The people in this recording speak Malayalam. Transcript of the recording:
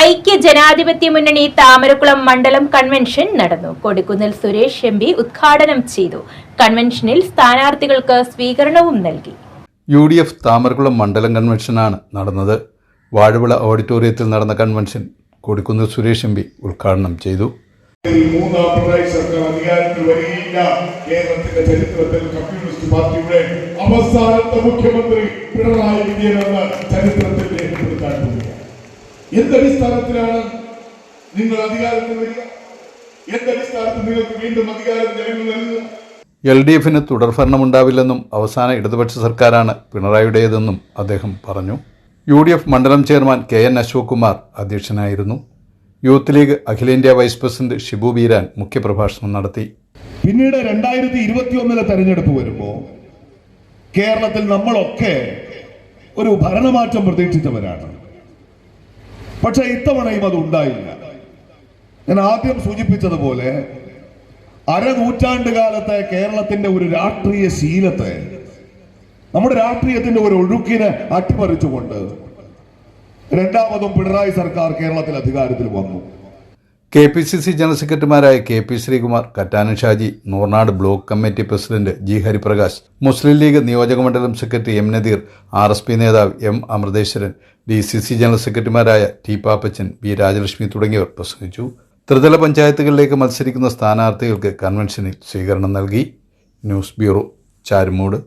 ഐക്യ ജനാധിപത്യ മുന്നണി താമരക്കുളം മണ്ഡലം കൺവെൻഷൻ നടന്നു. കൊടിക്കുന്നിൽ സുരേഷ് എം പി ഉദ്ഘാടനം ചെയ്തു. കൺവെൻഷനിൽ സ്ഥാനാർത്ഥികൾക്ക് സ്വീകരണവും നൽകി. യു ഡി എഫ് താമരക്കുളം മണ്ഡലം കൺവെൻഷനാണ് നടന്നത്. വാഴവിള ഓഡിറ്റോറിയത്തിൽ നടന്ന convention Kodikunnil Suresh M P ഉദ്ഘാടനം ചെയ്തു. ഈ മൂന്നാം പിണറായി സർക്കാർ അധികാരത്തിൽ വരികയില്ല. കേരളത്തിന്റെ ചരിത്രത്തിൽ കമ്മ്യൂണിസ്റ്റ് പാർട്ടിയുടെ അവസാനത്തെ മുഖ്യമന്ത്രി പിണറായി വിജയൻ എന്ന ചരിത്രത്തിൽ എന്തടിസ്ഥാനത്തിലാണ് നിങ്ങൾ അധികാരത്തിൽ വരിക? എന്തടിസ്ഥാനത്തിൽ നിങ്ങൾക്ക് വീണ്ടും അധികാരം ജനങ്ങൾ നൽകുക? എൽ ഡി എഫിന് തുടർഭരണമുണ്ടാവില്ലെന്നും അവസാന ഇടതുപക്ഷ സർക്കാരാണ് പിണറായിയുടേതെന്നും അദ്ദേഹം പറഞ്ഞു. യു ഡി എഫ് മണ്ഡലം chairman K N Ashok Kumar അധ്യക്ഷനായിരുന്നു. യൂത്ത് ലീഗ് അഖിലേന്ത്യാ വൈസ് പ്രസിഡന്റ് ഷിബു ബീരാൻ മുഖ്യപ്രഭാഷണം നടത്തി. പിന്നീട് രണ്ടായിരത്തി ഇരുപത്തി ഒന്നിലെ തെരഞ്ഞെടുപ്പ് വരുമ്പോൾ കേരളത്തിൽ നമ്മളൊക്കെ ഒരു ഭരണമാറ്റം പ്രതീക്ഷിച്ചവരാണ്. പക്ഷെ ഇത്തവണയും അത് ഉണ്ടായില്ല. ഞാൻ ആദ്യം സൂചിപ്പിച്ചതുപോലെ അരനൂറ്റാണ്ട് കാലത്തെ കേരളത്തിന്റെ ഒരു രാഷ്ട്രീയ ശീലത്തെ നമ്മുടെ രാഷ്ട്രീയത്തിന്റെ ഒരു ഒഴുക്കിനെ അട്ടിമറിച്ചുകൊണ്ട് രണ്ടാമതും പിണറായി സർക്കാർ കേരളത്തിൽ അധികാരത്തിൽ വന്നു. K P C C general സെക്രട്ടറിമാരായ K P Sreekumar Kattanan Shaji Noornad block committee president G Hariprakash Muslim League നിയോജകമണ്ഡലം secretary M Nadeer R S P നേതാവ് M Amritheswaran D C C general സെക്രട്ടറിമാരായ ടി പാപ്പച്ചൻ ബി രാജലക്ഷ്മി തുടങ്ങിയവർ പ്രസംഗിച്ചു. ത്രിതല പഞ്ചായത്തുകളിലേക്ക് മത്സരിക്കുന്ന സ്ഥാനാർത്ഥികൾക്ക് കൺവെൻഷനിൽ സ്വീകരണം നൽകി. News bureau Charummoodu.